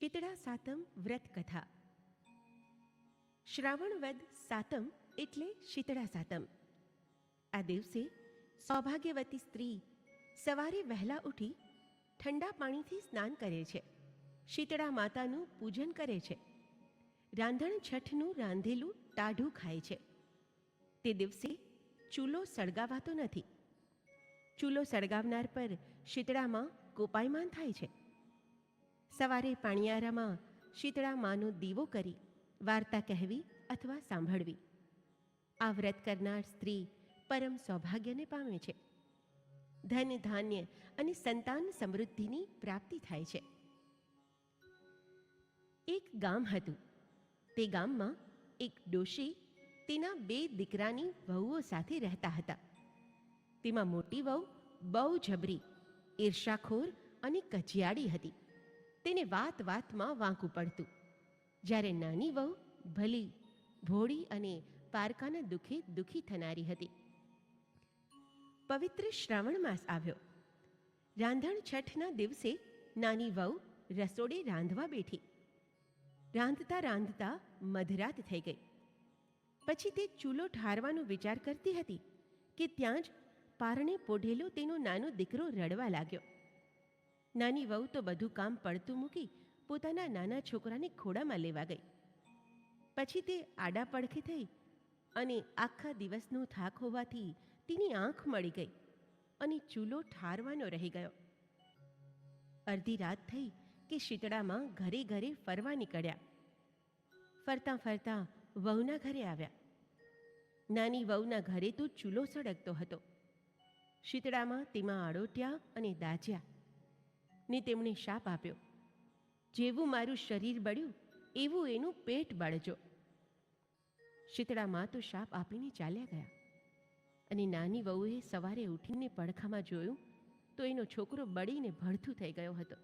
શીતળા સાતમ વ્રત કથા. શ્રાવણ વદ સાતમ એટલે શીતળા સાતમ. આ દિવસે સૌભાગ્યવતી સ્ત્રી સવારે વહેલા ઉઠી ઠંડા પાણીથી સ્નાન કરે છે. શીતળા માતાનું પૂજન કરે છે. રાંધણ છઠનું રાંધેલું ટાઢું ખાય છે. તે દિવસે ચૂલો સળગાવાતો નથી. ચૂલો સળગાવનાર પર શીતળામાં કોપાયમાન થાય છે. સવારે પાણિયારામાં શીતળા માનો દીવો કરી, વાર્તા કહેવી અથવા સાંભળવી. આ વ્રત કરનાર સ્ત્રી પરમ સૌભાગ્યને પામે છે. ધન, ધાન્ય અને સંતાન સમૃદ્ધિની પ્રાપ્તિ થાય છે. એક ગામ હતું. તે ગામમાં એક ડોશી તેના બે દીકરાની વહુઓ સાથે રહેતા હતા. તેમાં મોટી વહુ બહુ જબરી, ઈર્ષાખોર અને કજિયાળી હતી. તેને વાત વાતમાં વાંકું પડતું. જ્યારે નાની વહુ ભલી, ભોળી અને પારકાના દુઃખે દુઃખી થનારી હતી. પવિત્ર શ્રાવણ માસ આવ્યો. રાંધણ છઠના દિવસે નાની વહુ રસોડે રાંધવા બેઠી. રાંધતા રાંધતા મધરાત થઈ ગઈ. પછી તે ચૂલો ઠારવાનો વિચાર કરતી હતી કે ત્યાં જ પારણે પોઢેલો તેનો નાનો દીકરો રડવા લાગ્યો. નાની વહુ તો બધું કામ પડતું મૂકી પોતાના નાના છોકરાને ખોડામાં લેવા ગઈ. પછી તે આડા પડખે થઈ અને આખા દિવસનો થાક હોવાથી તેની આંખ મળી ગઈ અને ચૂલો ઠારવાનો રહી ગયો. અડધી રાત થઈ કે શીતળામાં ઘરે ઘરે ફરવા નીકળ્યા. ફરતા ફરતા વહુના ઘરે આવ્યા. નાની વહુના ઘરે તો ચૂલો સળગતો હતો. શીતળામાં તેમાં આડોટ્યા અને દાજ્યા ને તેમણે શાપ આપ્યો. જેવું મારું શરીર બળ્યું, એવું એનું પેટ બળજો. શીતળામાં તો શાપ આપીને ચાલ્યા ગયા. અને નાની વહુએ સવારે ઉઠીને પડખામાં જોયું, તો એનો છોકરો બળીને ભડથું થઈ ગયો હતો.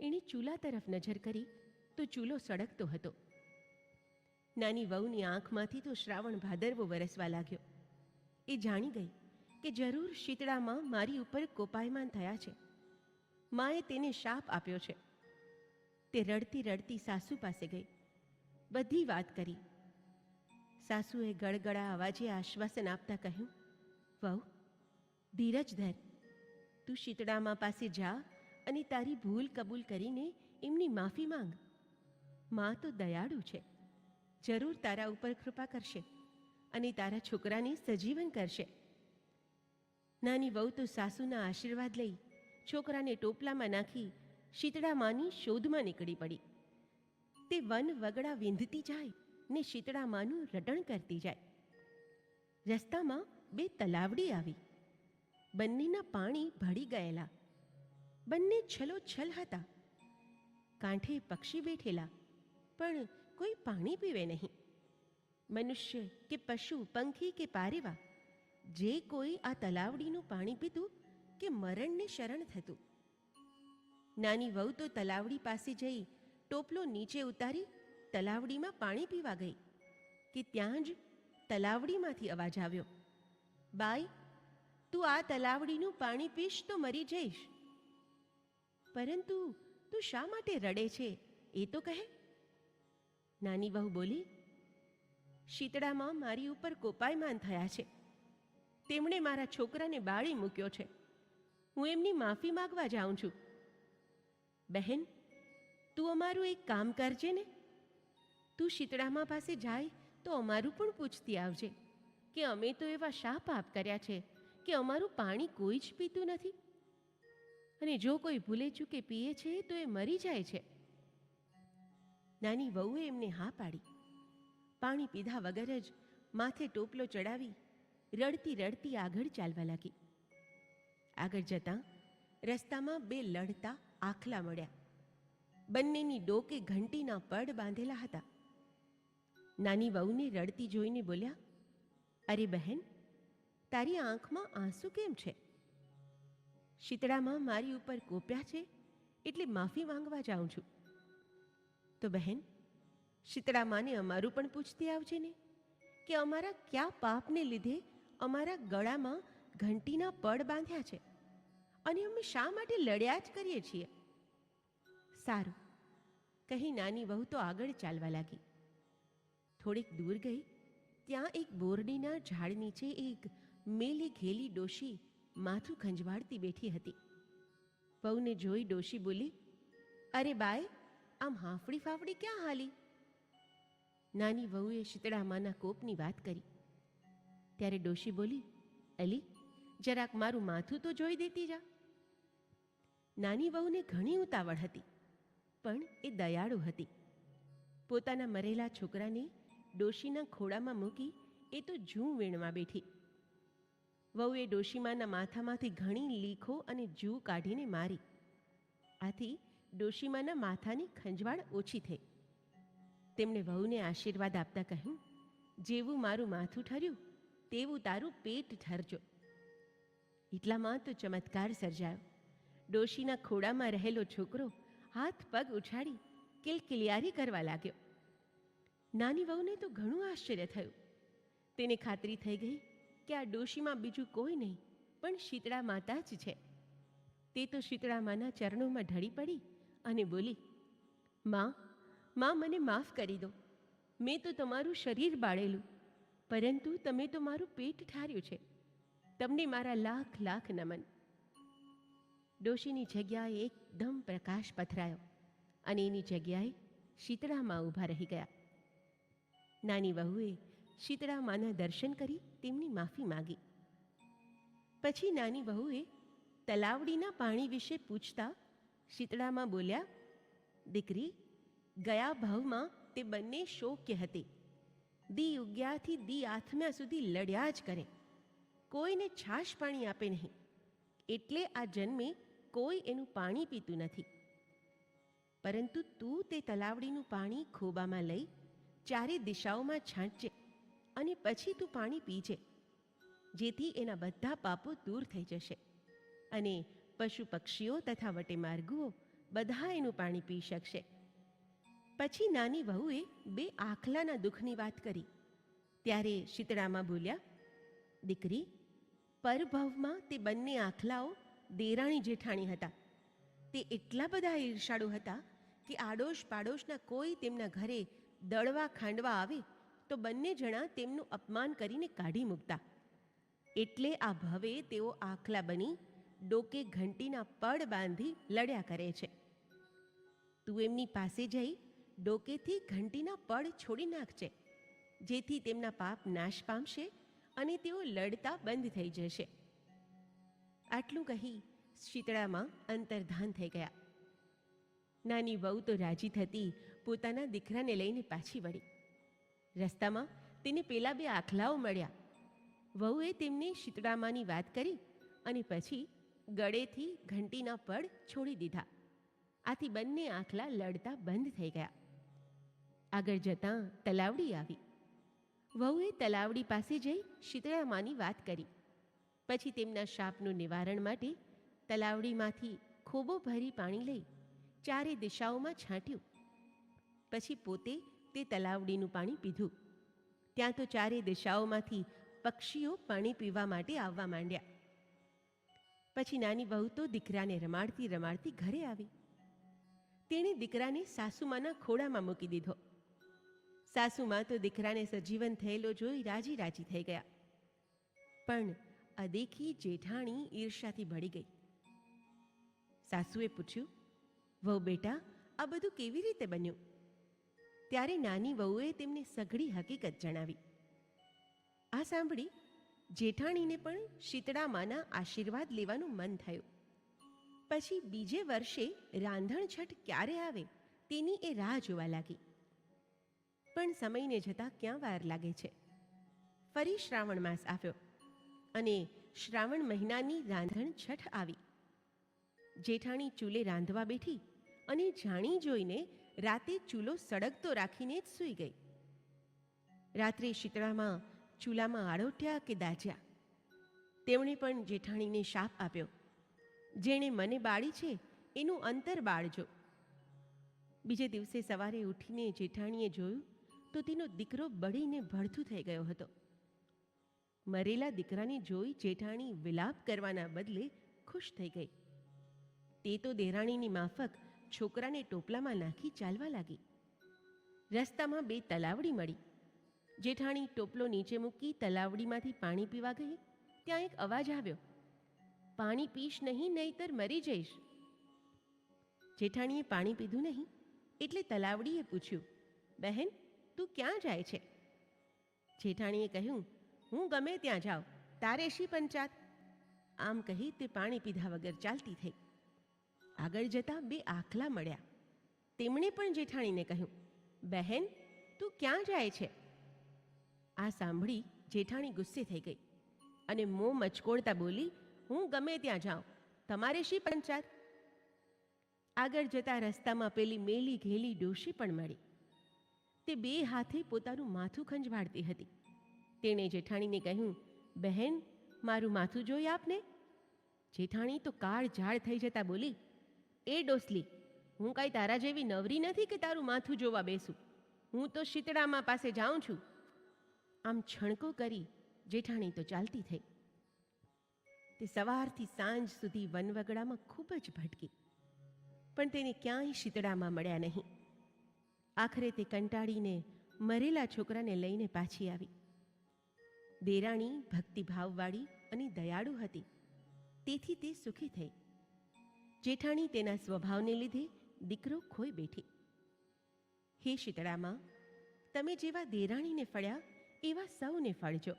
એણે ચૂલા તરફ નજર કરી, તો ચૂલો સળગતો હતો. નાની વહુની આંખમાંથી તો શ્રાવણ ભાદરવો વરસવા લાગ્યો. એ જાણી ગઈ કે જરૂર શીતળામાં મારી ઉપર કોપાયમાન થયા છે. માએ તેને શાપ આપ્યો છે. તે રડતી રડતી સાસુ પાસે ગઈ. બધી વાત કરી. સાસુએ ગળગળા અવાજે આશ્વાસન આપતા કહ્યું, વહુ, ધીરજ ધર. તું શીતળામાં પાસે જા અને તારી ભૂલ કબૂલ કરીને એમની માફી માંગ. માં તો દયાળુ છે. જરૂર તારા ઉપર કૃપા કરશે અને તારા છોકરાને સજીવન કરશે. નાની વહુ તો સાસુના આશીર્વાદ લઈ છોકરાને ટોપલામાં નાખી શીતળામાની શોધમાં નીકળી પડી. તે વન વગડા વિંધતી જાય ને શીતળામાનું રટણ કરતી જાય. રસ્તામાં બે તલાવડી આવી. બંનેના પાણી ભળી ગયેલા. બંને છલો છલ હતા. કાંઠે પક્ષી બેઠેલા, પણ કોઈ પાણી પીવે નહીં. મનુષ્ય કે પશુ, પંખી કે પારેવા, જે કોઈ આ તલાવડીનું પાણી પીતું કે મરણને શરણ થતું. નાની વહુ તો તલાવડી પાસે જઈ ટોપલો નીચે ઉતારી તલાવડીમાં પાણી પીવા ગઈ કે ત્યાં જ તલાવડીમાંથી અવાજ આવ્યો. બાઈ, તું આ તલાવડીનું પાણી પીશ તો મરી જઈશ. પરંતુ તું શા માટે રડે છે, એ તો કહે. નાની વહુ બોલી, શીતળામાં મારી ઉપર કોપાયમાન થયા છે. તેમણે મારા છોકરાને બાળી મૂક્યો છે. હું એમની માફી માગવા જાઉં છું. બહેન, તું અમારું એક કામ કરજે ને. તું શીતળામાં પાસે જાય તો અમારું પણ પૂછતી આવજે કે અમે તો એવા શા પાપ કર્યા છે કે અમારું પાણી કોઈ જ પીતું નથી. અને જો કોઈ ભૂલે ચૂકે પીએ છે તો એ મરી જાય છે. નાની વહુએ એમને હા પાડી. પાણી પીધા વગર જ માથે ટોપલો ચડાવી રડતી રડતી આગળ ચાલવા લાગી. આગળ જતાં રસ્તામાં બે લડતા આખલા મળ્યા. બંનેની ડોકે ઘંટીના પડ બાંધેલા હતા. નાની વહુને રડતી જોઈને બોલ્યા, અરે બહેન, તારી આંખમાં આંસુ કેમ છે? શીતળામાં મારી ઉપર કોપ્યા છે એટલે માફી માંગવા જાઉં છું. તો બહેન, શીતળામાને અમારું પણ પૂછતી આવજે ને કે અમારા કયા પાપને લીધે અમારા ગળામાં ઘંટીના પડ બાંધ્યા છે. અને અમે શા માટે લડ્યા જ કરીએ છીએ? સારું. કહી નાની વહુ તો આગળ ચાલવા લાગી. થોડીક દૂર ગઈ, ત્યાં એક બોરડીના ઝાડ નીચે એક મેલી ઘેલી ડોશી માથું ખંજવાળતી બેઠી હતી. વહુને જોઈ ડોશી બોલી, અરે બાય આમ હાંફડી ફાફડી ક્યાં હાલી? નાની વહુએ શીતળામાના કોપની વાત કરી. ત્યારે ડોશી બોલી, અલી જરાક મારું માથું તો જોઈ દેતી જા. નાની વહુને ઘણી ઉતાવળ હતી, પણ એ દયાળુ હતી. પોતાના મરેલા છોકરાને ડોશીના ખોળામાં મૂકી એ તો જૂ વીણવા બેઠી. વહુએ ડોશીમાના માથામાંથી ઘણી લીખો અને જૂ કાઢીને મારી. આથી ડોશીમાના માથાની ખંજવાળ ઓછી થઈ. તેમણે વહુને આશીર્વાદ આપતા કહ્યું, જેવું મારું માથું ઠર્યું, તેવું તારું પેટ ઠરજો. એટલામાં તો ચમત્કાર સર્જાયો. ડોશીના ખોડામાં રહેલો છોકરો હાથ પગ ઉછાળી કિલકિલિયારી કરવા લાગ્યો. નાની વહુને તો ઘણું આશ્ચર્ય થયું. તેને ખાતરી થઈ ગઈ કે આ ડોશીમાં બીજું કોઈ નહીં, પણ શીતળા માતા જ છે. તે તો શીતળા માના ચરણોમાં ઢળી પડી અને બોલી, માં માં, મને માફ કરી દો. મેં તો તમારું શરીર બાળેલું, પરંતુ તમે તો મારું પેટ ઠાર્યું છે. તમને મારા લાખ લાખ નમન. ડોશીની જગ્યાએ એકદમ પ્રકાશ પથરાયો અને એની જગ્યાએ શીતળામાં ઊભા રહી ગયા. નાની વહુએ શીતળામાના દર્શન કરી તેમની માફી માગી. પછી નાની વહુએ તલાવડીના પાણી વિશે પૂછતા શીતળામાં બોલ્યા, દીકરી, ગયા ભાવમાં તે બંને શોક્ય હતી. દી ઉગ્યાથી દી આથમ્યા સુધી લડ્યા જ કરે. કોઈને છાશ પાણી આપે નહીં. એટલે આ જન્મે કોઈ એનું પાણી પીતું નથી. પરંતુ તું તે તલાવડીનું પાણી ખોબામાં લઈ ચારે દિશાઓમાં છાંટજે અને પછી તું પાણી પીજે, જેથી એના બધા પાપો દૂર થઈ જશે. અને પશુ પક્ષીઓ તથા વટેમાર્ગુઓ બધા એનું પાણી પી શકશે. પછી નાની વહુએ બે આખલાના દુઃખની વાત કરી. ત્યારે શીતળામાં બોલ્યા, દીકરી પરભવમાં તે બંને આખલાઓ દેરાણી જેઠાણી હતા. તે એટલા બધા ઈર્ષાળુ હતા કે આડોશ પાડોશના કોઈ તેમના ઘરે દળવા ખાંડવા આવે તો બંને જણા તેમનું અપમાન કરીને કાઢી મૂકતા. એટલે આ ભવે તેઓ આખલા બની ડોકે ઘંટીના પડ બાંધી લડ્યા કરે છે. તું એમની પાસે જઈ ડોકેથી ઘંટીના પડ છોડી નાખજે, જેથી તેમના પાપ નાશ પામશે અને તેઓ લડતા બંધ થઈ જશે. આટલું કહી શીતળામાં અંતર્ધાન થઈ ગયા. નાની વહુ તો રાજી થતી પોતાના દીકરાને લઈને પાછી વળી. રસ્તામાં તેને પેલા બે આખલાઓ મળ્યા. વહુએ તેમને શીતળામાની વાત કરી અને પછી ગળેથી ઘંટીના પડ છોડી દીધા. આથી બંને આખલા લડતા બંધ થઈ ગયા. આગળ જતાં તલાવડી આવી. વહુએ તલાવડી પાસે જઈ શીતળામાની વાત કરી. પછી તેમના શાપનું નિવારણ માટે તલાવડીમાંથી ખોબો ભરી પાણી લઈ ચારે દિશાઓમાં છાંટ્યું. પછી પોતે તે તલાવડીનું પાણી પીધું. ત્યાં તો ચારે દિશાઓમાંથી પક્ષીઓ પાણી પીવા માટે આવવા માંડ્યા. પછી નાની વહુ તો દીકરાને રમાડતી રમાડતી ઘરે આવી. તેણે દીકરાને સાસુમાના ખોળામાં મૂકી દીધો. સાસુમાં તો દીકરાને સજીવન થયેલો જોઈ રાજી રાજી થઈ ગયા. પણ અદેખી જેઠાણી ઈર્ષાથી ભળી ગઈ. સાસુએ પૂછ્યું, વહુ બેટા, આ બધું કેવી રીતે બન્યું? ત્યારે નાની વહુએ તેમને સઘળી હકીકત જણાવી. આ સાંભળી જેઠાણીને પણ શીતળામાના આશીર્વાદ લેવાનું મન થયું. પછી બીજે વર્ષે રાંધણ છઠ ક્યારે આવે તેની એ રાહ જોવા લાગી. પણ સમયને જતાં ક્યાં વાર લાગે છે? ફરી શ્રાવણ માસ આવ્યો અને શ્રાવણ મહિનાની રાંધણ છઠ આવી. જેઠાણી ચૂલે રાંધવા બેઠી અને જાણી જોઈને રાતે ચૂલો સળગતો રાખીને જ સૂઈ ગઈ. રાત્રે શીતળામાં ચૂલામાં આડોટ્યા કે દાજ્યા. તેમણે પણ જેઠાણીને શાપ આપ્યો. જેણે મને બાળી છે એનું અંતર બાળજો. બીજે દિવસે સવારે ઉઠીને જેઠાણીએ જોયું તો તેનો દીકરો બળીને ભડથું થઈ ગયો હતો. મરેલા દીકરાને જોઈ જેઠાણી વિલાપ કરવાના બદલે ખુશ થઈ ગઈ. તે તો દેરાણીની માફક છોકરાને ટોપલામાં નાખી ચાલવા લાગી. રસ્તામાં બે તલાવડી મળી. જેઠાણી ટોપલો નીચે મૂકી તલાવડીમાંથી પાણી પીવા ગઈ. ત્યાં એક અવાજ આવ્યો, પાણી પીશ નહીં, નહીતર મરી જઈશ. જેઠાણીએ પાણી પીધું નહીં, એટલે તલાવડીએ પૂછ્યું, બહેન તું ક્યાં જાય છે? જેઠાણીએ કહ્યું, હું ગમે ત્યાં જાઉં, તારે શી પંચાત? આમ કહી તે પાણી પીધા વગર ચાલતી થઈ. આગળ જતા બે આખલા મળ્યા. તેમણે પણ જેઠાણીને કહ્યું, બહેન, તું ક્યાં જાય છે? આ સાંભળી જેઠાણી ગુસ્સે થઈ ગઈ અને મોં મચકોડતા બોલી, હું ગમે ત્યાં જાઉં, તમારે શી પંચાત? આગળ જતા રસ્તામાં પેલી મેલી ઘેલી ડોશી પણ મળી. તે બે હાથે પોતાનું માથું ખંજવાળતી હતી. તેણે જેઠાણીને કહ્યું, બહેન, મારું માથું જોઈ આપને? જેઠાણી તો કાળ ઝાડ થઈ જતા બોલી, એ ડોસલી, હું કાંઈ તારા જેવી નવરી નથી કે તારું માથું જોવા બેસું? હું તો શીતળામાં પાસે જાઉં છું. આમ છણકો કરી જેઠાણી તો ચાલતી થઈ. તે સવારથી સાંજ સુધી વનવગડામાં ખૂબ જ ભટકી. પણ તેને ક્યાંય શીતળામાં મળ્યા નહીં. આખરે તે કંટાળીને મરેલા છોકરાને લઈને પાછી આવી. દેરાણી, ભક્તિભાવવાળી અને દયાળુ હતી. તેથી તે સુખી થઈ. જેઠાણી તેના સ્વભાવને લીધે દીકરો ખોઈ બેઠી. હે શીતળામાં, તમે જેવા દેરાણીને ફળ્યા, એવા સૌને ફળજો.